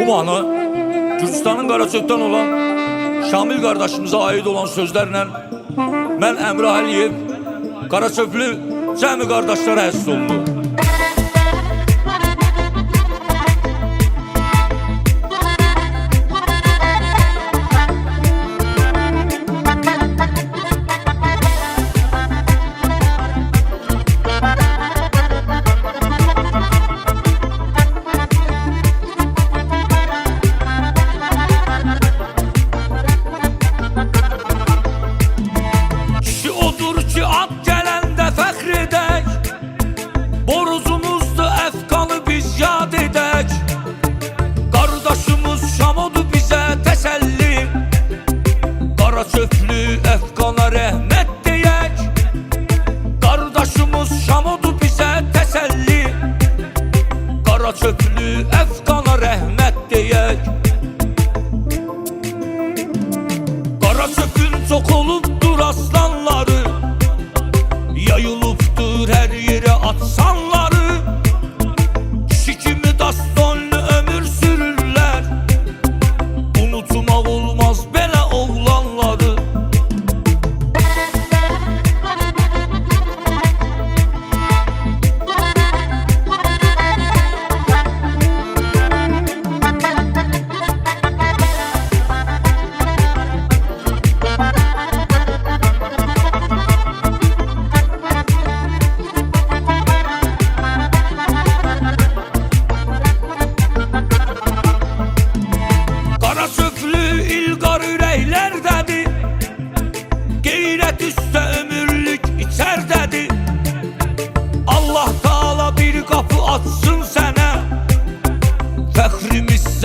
Bu mahnı Gürcistanın Qaraçökdən olan Şamil qardaşımıza aid olan sözlərlə mən Əmrə Əliyev Qaraçöklü cəmi qardaşlara həsr olundu.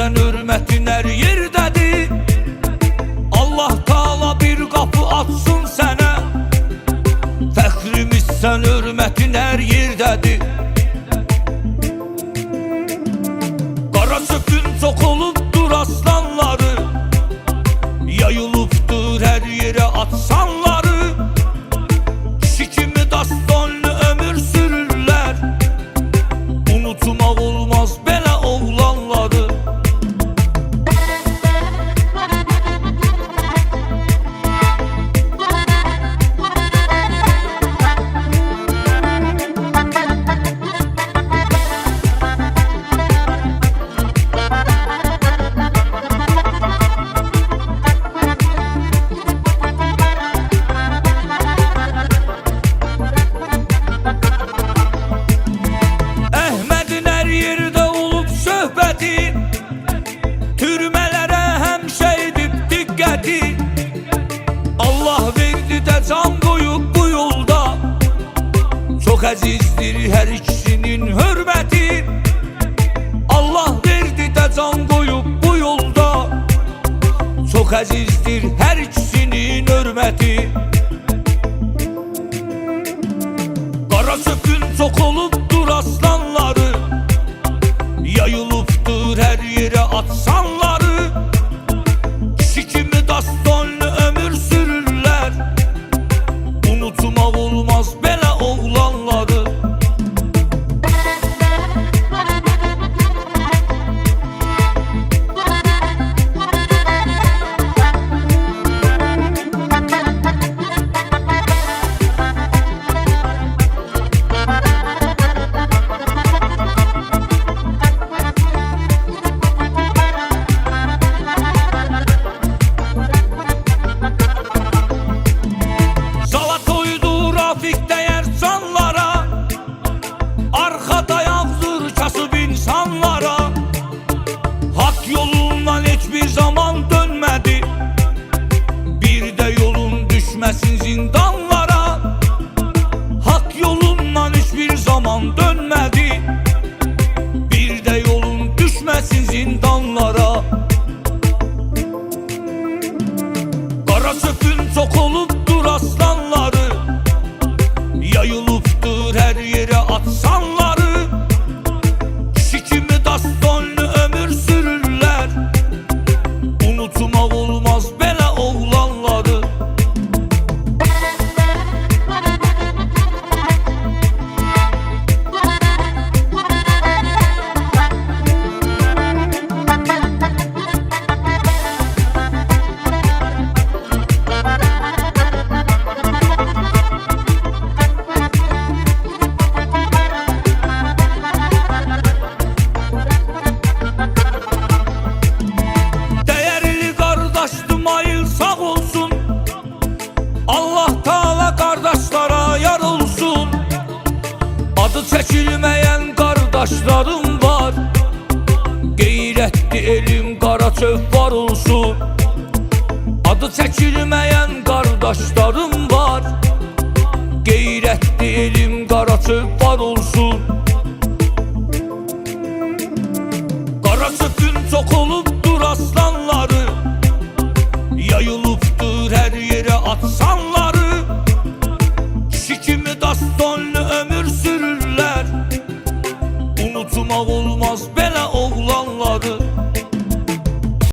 Sən hörmətin hər yerdədir Allah Taala bir qapı açsın sənə Fəxrimiz sən hörmətin hər yerdədir Qara sökün çox olubdur aslanları. Yayılıbdır hər yerə atsanları. Kişi kimi dastonlu ömür sürürlər Unutmaq olmaz əzizdir hər ikisinin hörməti Allah verdi də can qoyub bu yolda. Çox əzizdir hər ikisinin hörməti Qara sökün çox olubdur tá fingindo Seçilmeyen kardeşlerim var. Geyretli elim kara çöp var olsun. Adı seçilmeyen kardeşlerim var. Geyretli elim kara çöp var olsun. Kara çöpün çok oluptur aslanları. Yayılıptır her yere atsanlar.